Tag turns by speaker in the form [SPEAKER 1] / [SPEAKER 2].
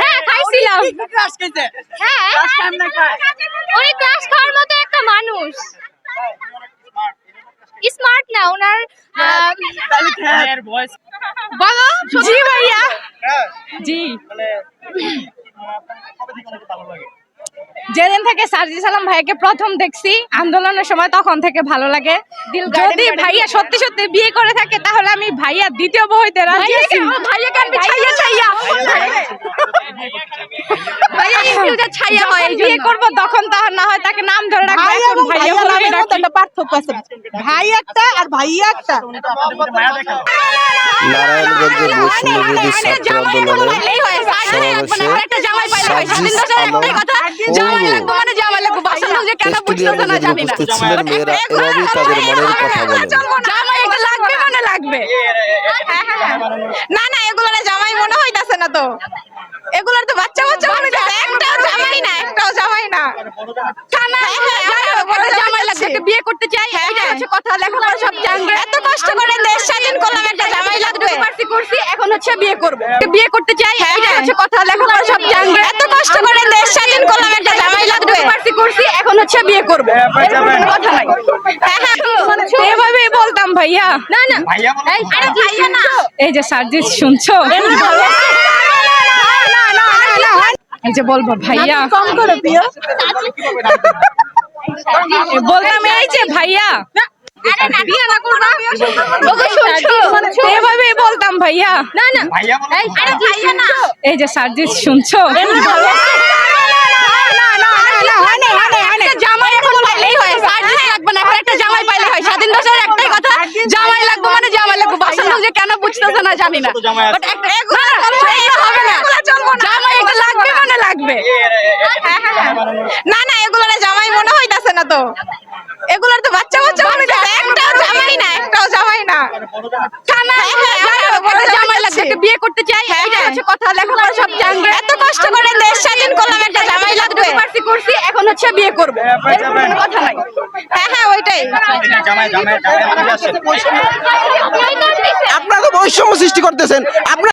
[SPEAKER 1] হ্যাঁ খাইছিলাম। হ্যাঁ উনি ক্লাস খাওয়ার মতো একটা মানুষ। স্মার্ট না ওনার বলো। জি ভাইয়া। জি। যেদিন থেকে সার্জি সালাম ভাইকে প্রথম দেখছি আন্দোলনের সময় তখন থেকে ভালো লাগে। যদি ভাইয়া সত্যি সত্যি বিয়ে করে থাকে তাহলে আমি ভাইয়া দ্বিতীয় বউ হইতে রাজি আছি। ভাইয়াকে আমি ছাইয়া ছাইয়া। ভাইয়া ইনফিউজার ছাইয়া হয় বিয়ে করব তখন তার না হয় তাকে নাম ধরে রাখব এখন ভাইয়া বলে
[SPEAKER 2] একটা পার্থক্য আছে। ভাই একটা আর ভাইয়া একটা।
[SPEAKER 3] নারায়ণগঞ্জের বৈষম্য ছাত্র আন্দোলনে সমাবেশে
[SPEAKER 1] জামাই লাগবে মানে লাগবে।
[SPEAKER 2] না। না এগুলো না জামাই মনে হইতাছে না তো। এগুলোর তো বাচ্চা বাচ্চা মনে একটাও জামাই না একটাও জামাই না।
[SPEAKER 1] কানা বড় জামাই লাগবে একটা বিয়ে করতে চাই এটা হচ্ছে কথা লেখাপড়া সব জানবে
[SPEAKER 2] এত কষ্ট করে দেশ স্বাধীন করলাম একটা জামাই লাগবে
[SPEAKER 1] পারছি করছি এখন হচ্ছে বিয়ে করব একটা বিয়ে করতে চাই এটা হচ্ছে কথা লেখাপড়া সব জানবে
[SPEAKER 2] এত কষ্ট করে দেশ স্বাধীন করলাম একটা জামাই লাগবে
[SPEAKER 1] পারছি করছি এখন হচ্ছে বিয়ে করব কথা নাই
[SPEAKER 2] হ্যাঁ হ্যাঁ
[SPEAKER 1] বলতাম ভাইয়া না না এই, আরে ভাইয়া না এই যে সার্জিস শুনছো এই যে বলব ভাইয়া
[SPEAKER 2] কম করে প্রিয়
[SPEAKER 1] বললাম এই যে ভাইয়া এভাবেই বলতাম ভাইয়া না না এই, আরে ভাইয়া না এই যে সার্জিস শুনছো জামাই হয় লাগবে না এখন একটা জামাই পাইলে হয় স্বাধীন দেশের একটাই কথা জামাই লাগবে মানে জামাই লাগবে লোক যে কেন বুঝতেছে না জানি না বাট একটা হবে না জামাই একটা লাগবে মানে লাগবে
[SPEAKER 2] না না এগুলো না জামাই মনে হইতাছে না তো এগুলোর তো বাচ্চা বাচ্চা মনে হইতাছে একটাও জামাই না একটাও জামাই না
[SPEAKER 1] বিয়ে করতে চাই এটা হচ্ছে কথা লেখাপড়া সব জানবে
[SPEAKER 2] এত কষ্ট করে দেশ স্বাধীন করলাম একটা জামাই লাগবে
[SPEAKER 1] করছি এখন হচ্ছে বিয়ে করব কথা নাই
[SPEAKER 2] হ্যাঁ হ্যাঁ ওইটাই
[SPEAKER 4] আপনারা তো বৈষম্য সৃষ্টি করতেছেন আপনারা